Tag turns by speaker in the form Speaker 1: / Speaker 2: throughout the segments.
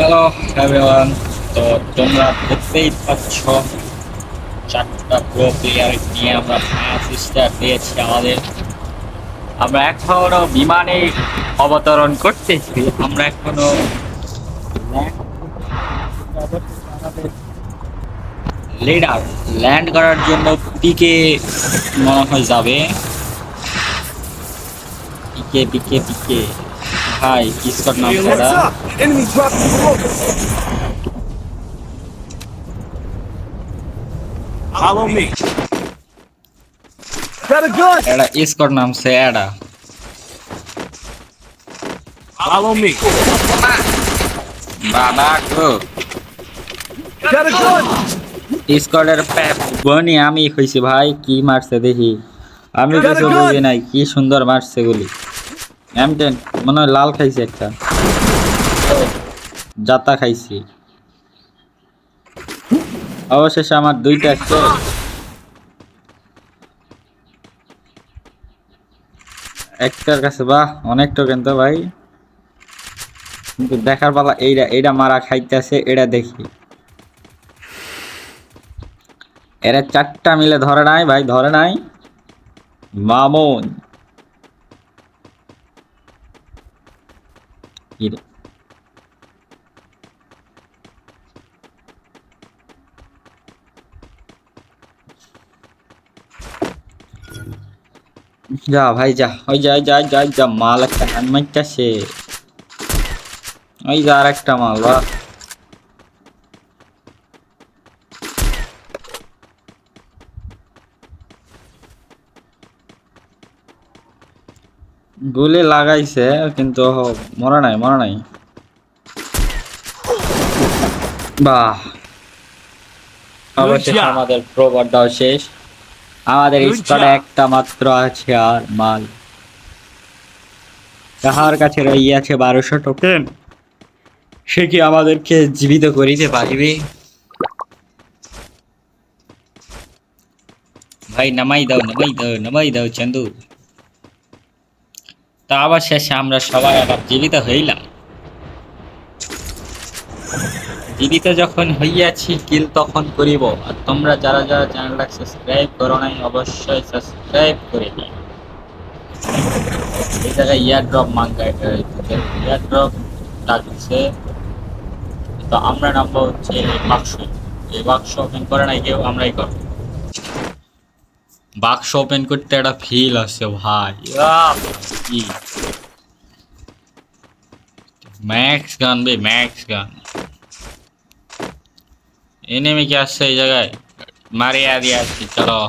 Speaker 1: Hello everyone তো তোমরা দেখতেই পাচ্ছ চারটা প্রো প্লেয়ার নিয়ে আমরা স্টার পেয়েছি আমাদের। আমরা এখনও বিমানে অবতরণ করতেছি। আমরা এখনও লিডার ল্যান্ড করার জন্য পিকে মনে হয় যাবে। পিকে পিকে পিকে। ভাই কিসকর নাম
Speaker 2: Hey,
Speaker 1: করা?
Speaker 2: Enemy dropping smoke. Follow me. Got a gun.
Speaker 1: এটা স্কট
Speaker 2: Follow me.
Speaker 1: বাবা গো
Speaker 2: Got a gun.
Speaker 1: স্কটের প্যাপ বনি আমি হইছি ভাই কি মারছে দেখি আমি কিছু বুঝি নাই কি সুন্দর মারছে গুলি এম টেন মনে লাল খাইছে একটা। জাতা খাইছি। অবশেষে আমার দুইটা শেষ একটার কাছে, বাহ, অনেক টোকেন তো ভাই। কিন্তু দেখার পালা এইটা এইটা মারা খাইতেছে এটা দেখি। এরা চারটা মিলে ধরে নাই ভাই, ধরে নাই। মামুন। কি রে? যা ভাই যা ওই যা যা যা যা মাল একটা হ্যান্ডমাইটটা সে ওই যা আর একটা মাল বা গুলি লাগাইছে কিন্তু মরা নাই মরা নাই। বাহ। অবশেষে
Speaker 2: job.
Speaker 1: আমাদের প্রবর্দাও শেষ। আমাদের স্কোয়াডে একটা মাত্র আছে আর মাল। যাহার কাছে রইয়াছে বারোশো টোকেন। সে কি আমাদেরকে জীবিত করিতে পারিবে? ভাই নামাই দাও নামাই দাও নামাই দাও চন্দু। তা আবার শেষে আমরা সবাই আবার জীবিত হইলাম। জীবিত যখন হইয়াছি, কিল তখন করিব। আর তোমরা যারা যারা চ্যানেলটা সাবস্ক্রাইব করো নাই, অবশ্যই সাবস্ক্রাইব করে দিও। এই জায়গায় ইয়ার ড্রপ মাঙ্গা ইয়ার ড্রপ লাগছে তো আমরা নামবো হচ্ছে বাক্স। এই বাক্স ওপেন করে নাই কেউ, আমরাই করব। বাক্স ওপেন করতে একটা ফিল আছে ভাই। ম্যাক্স গান বে ম্যাক্স গান এনিমি কি আসছে এই জায়গায়। মারিয়া দিয়ে আসছি চলো।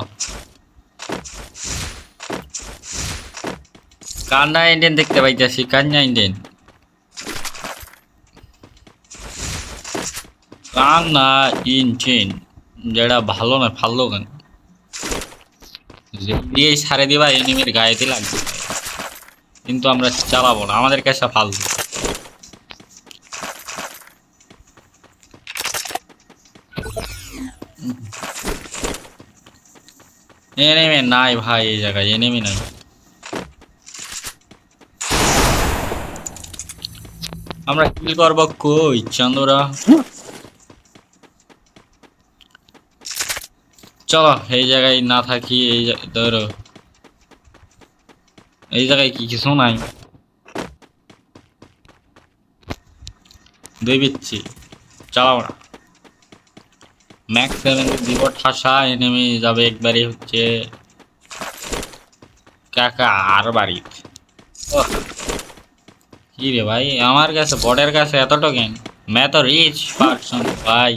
Speaker 1: কান্না ইন্ডিয়ান দেখতে পাইতেছি কান্না ইন্ডিয়ান কান্না ইন্ডিয়ান যেটা ভালো না ভালো গান। যে দিয়েই সারে দিবা এনিমির গায়েতে লাগবে কিন্তু আমরা চালাবো না, আমাদের কাছে ফালতু। এনিমি নাই ভাই, এই জায়গায় এনিমি নাই। আমরা কি করব কই চান্দুরা চলো, এই জায়গায় না থাকি, এই ধরো। এই জায়গায় কি কিছু নাই। দুই বিচ্ছি, চালাও না। ম্যাক্স সেভেন দিব ঠাসা এনেমি যাবে একবারে হচ্ছে কাকা আর বাড়ি কি রে ভাই, আমার কাছে বটের কাছে এত টোকেন মে তো রিচ পারসন ভাই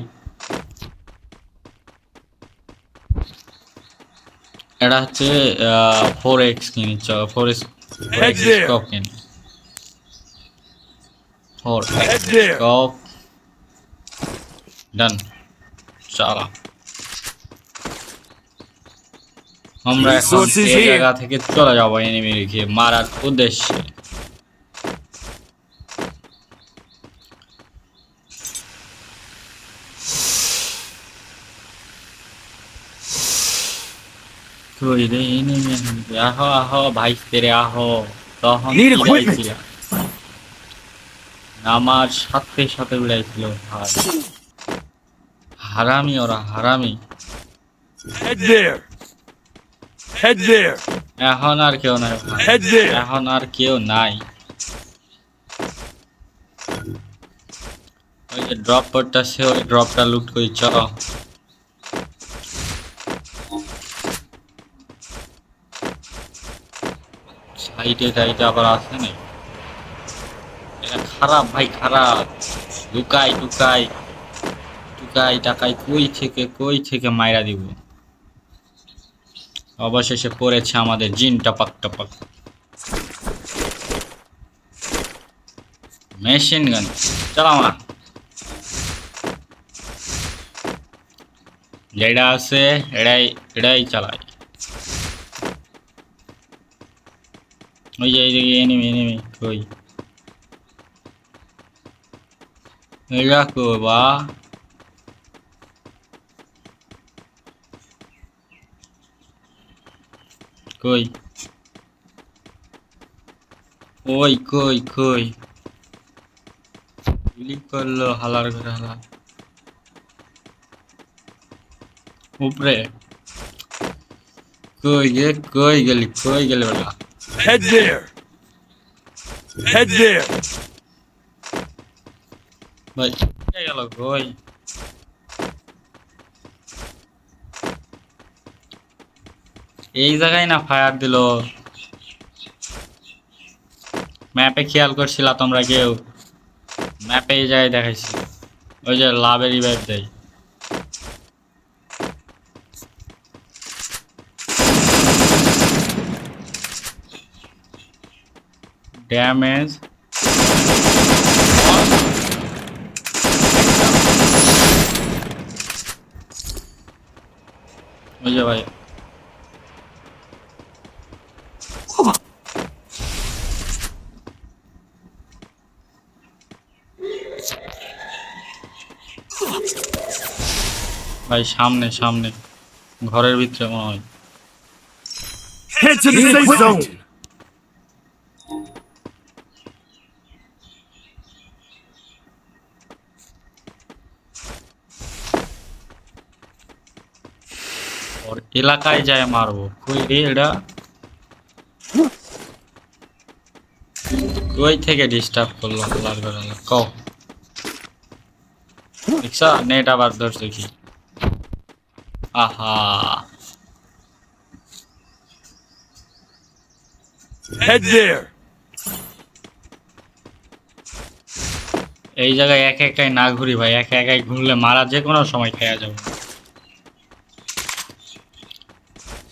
Speaker 1: এটা হচ্ছে ফোর এক্স কিনি ফোর এক্স স্কোপ কিনি ফোর
Speaker 2: এক্স.
Speaker 1: স্কোপ ডান চালা আমরা এখন এই জায়গা থেকে চলে যাব এনিমি রেখে মারার উদ্দেশ্যে। কই রে এনিমি আহো আহো ভাই তেরে আহো তখন
Speaker 2: Need equipment.
Speaker 1: আমার সাথে সাথে উড়াইছিল ভাই হারামি ওরা হারামি. এখন আর কেউ নাই. এখন আর কেউ নাই ওই যে ড্রপ করতেছে ওই ড্রপটা লুট করি চলো সাইডে সাইডে আবার আছে না এটা খারাপ ভাই, খারাপ। লুকাই টুকাই টুকাই টাকাই কই থেকে কই থেকে মাইরা দিব? অবশেষে পড়েছে আমাদের জিন টপাক টপাক। মেশিন গান চালাও না যেটা আছে এটাই এটাই চালাই। ওই যে এইদিকে এনিমি এনিমি কই? বা। কই? ওই, কই কই? গুলি করল, হালার ঘরে হালা উপরে। কই গে, কই গেলি কই গেলি বেলা
Speaker 2: Head there. Head there.
Speaker 1: ভাই কে গেল কই এই জায়গায় না ফায়ার দিল। ম্যাপে খেয়াল করছিলা তোমরা কেউ? ম্যাপে এই জায়গায় দেখাইছি। ওই যে লাভের রিভাইভ দেয়। ভাই? ভাই সামনে সামনে। ঘরের ভিতরে মনে হয়। এলাকায় যায় মারবো। কই রে এটা? কই থেকে ডিস্টার্ব করল ঘরে আল্লাহ কও দেখছা নেট আবার ধরছে কি আহা।
Speaker 2: Head there.
Speaker 1: এই জায়গায় এক একাই না ঘুরি ভাই এক একাই ঘুরলে মারা যে কোনো সময় খেয়া যাবে।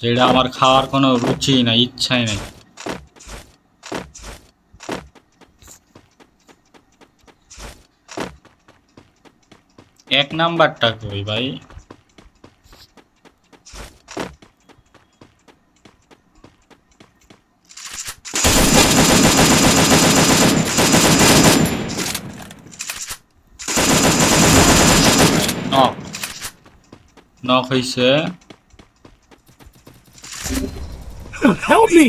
Speaker 1: যেটা আমার খাওয়ার কোনো রুচি নাই, ইচ্ছাই নাই। এক নাম্বারটা কই ভাই? নক নক হইছে
Speaker 2: Help me.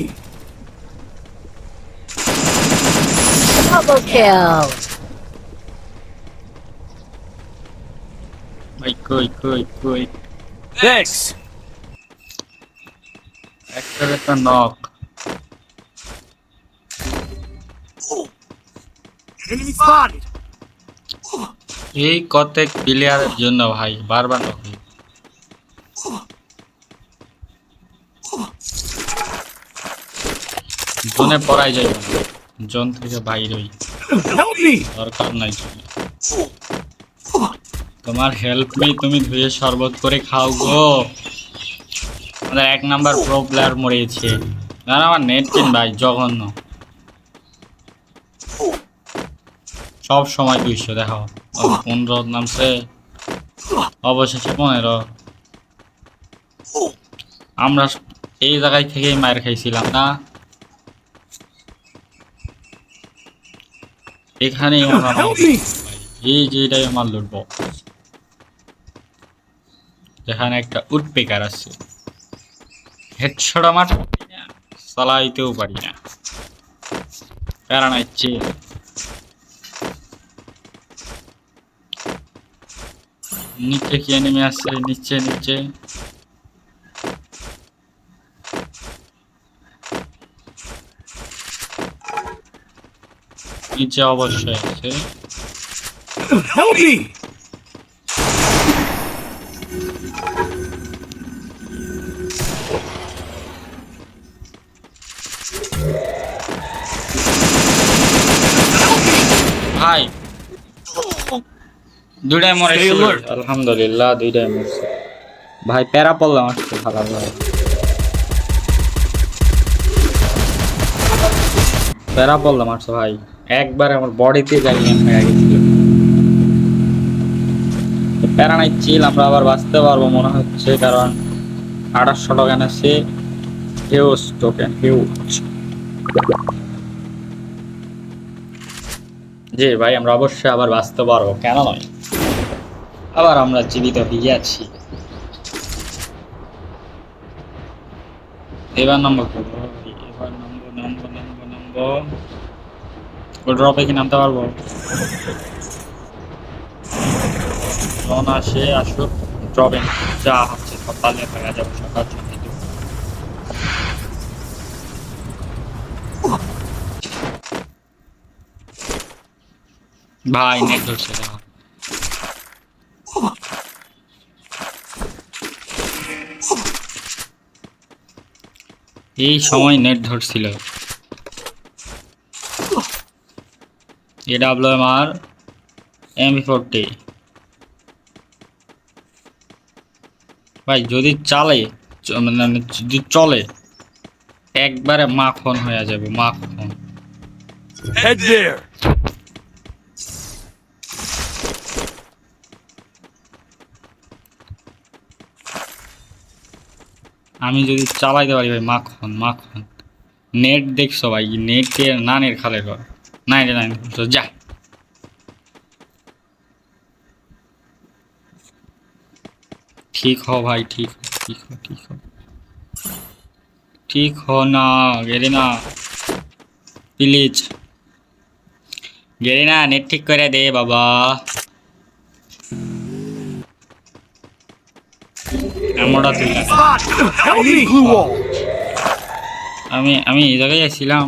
Speaker 3: Double kill.
Speaker 1: ভাই কই কই কই
Speaker 2: Thanks.
Speaker 1: একটা তো নক
Speaker 2: Enemy spotted.
Speaker 1: এই কতেক প্লেয়ারের জন্য ভাই বারবার নক হই। জোনে পড়াই যাই। জোন থেকে বাইরে
Speaker 2: me.
Speaker 1: দরকার নাই। তোমার হেল্প মি তুমি ধুয়ে শরবত করে খাও গো। আমাদের এক নাম্বার প্রো প্লেয়ার মরেছে। না আমার নেট কিন ভাই জঘন্য। সব সময় দুইশো দেখো পনেরো নামছে। অবশেষে পনেরো। আমরা এই জায়গায় থেকেই মায়ের খাইছিলাম না?
Speaker 2: এখানে
Speaker 1: এই যে এটাই আমার লুট বক্স যেখানে একটা উডপেকার আছে। হেডশট মাঠ চালাইতেও পারি না। কারণ নিচে কি এনিমি আছে? নিচে নিচে। নিচে অবশ্যই আছে
Speaker 2: Help me!
Speaker 1: ভাই দুইটাই মরে. আলহামদুলিল্লাহ দুইটাই মরছে। ভাই প্যারা পড়লাম আসছে ভালো ভাই প্যারা পড়লাম আসছে ভাই। একবার আমার বডিতে যাই হয়ে গেছিল চিল আমরা আবার বাঁচতে পারব মনে হচ্ছে, কারণ আঠাশশো টোকেন আছে হিউজ টোকেন হিউজ জি ভাই, আমরা অবশ্যই আবার বাঁচতে পারব, কেন নয়। আবার আমরা জীবিত হয়ে আছি। এবার নম্বর এবার নম্বর নম্বর নম্বর নম্বর ড্রপে কি নামতে পারব আসে আসুক ড্রপে যা হচ্ছে সকালে সকাল ভাই নেট ধরছে এই সময় নেট ধরছিল। এম ফোরটি ভাই যদি চালে চ- মানে যদি চলে একবারে মাখন হয়ে যাবে মাখন।
Speaker 2: Head there!
Speaker 1: আমি যদি চালাইতে পারি ভাই মাখন মাখন। নেট দেখছ ভাই নেটে নানের খালে কর নাইনটি নাইন যা। ঠিক হ ভাই ঠিক ঠিক হ ঠিক হ। না গেলে না। প্লিজ। গেলে না নেট ঠিক করে দে বাবা। এমনটা তুই আমি আমি এই জায়গায় যাচ্ছিলাম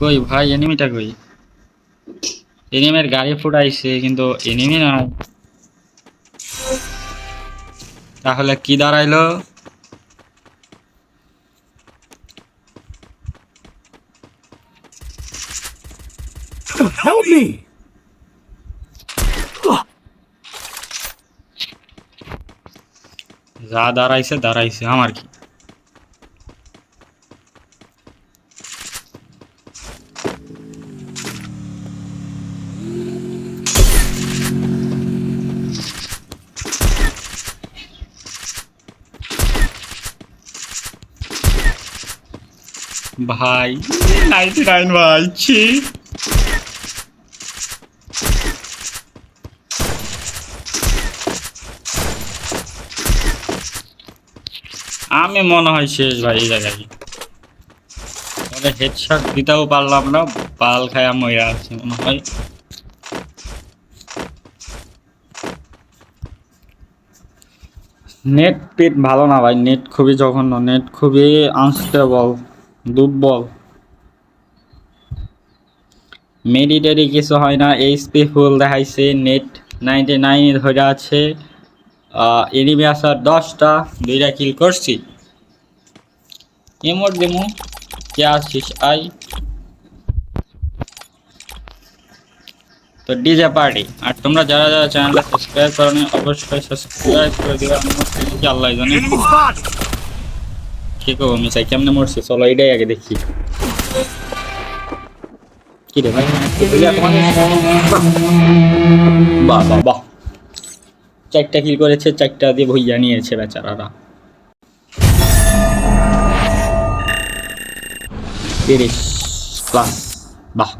Speaker 1: কই ভাই এনিমিটা কই? এনিমের গাড়ি ফুটাইছে কিন্তু এনিমি না তাহলে কি দাঁড়াইলো?
Speaker 2: Help me!
Speaker 1: যা দাঁড়াইছে দাঁড়াইছে আমার কি? ভাই নাইনটি নাইন ভাই, ছি। আমি মনে হয় শেষ ভাই এই জায়গায়। ওদের হেডশট দিতেও পারলাম না পাল খায়া মইরা আছে মনে হয়। নেট পিট ভালো না ভাই নেট খুবই জঘন্য নেট খুবই আনস্টেবল দুর্বল মেডিটেরি কিছু হয় না, এইচপি ফুল দেখাইছে, নেট নাইনটি নাইন ধরে আছে। এনিমি আসার দশটা, দুইটা কিল করছি। এমর দেমো, কে আসিস আই। তো ডিজে পার্টি। আর তোমরা যারা যারা চ্যানেলটা সাবস্ক্রাইব করনি, অবশ্যই সাবস্ক্রাইব করে আমি আল্লাহ! কি করব মিশাই কেমনে মরছে? চলো এটাই আগে দেখি। কি ভাই? বাহ বাহ বাহ। চারটা কিল করেছে, চারটা দিয়ে ভইয়া নিয়েছে বেচারারা। তিরিশ প্লাস বাহ।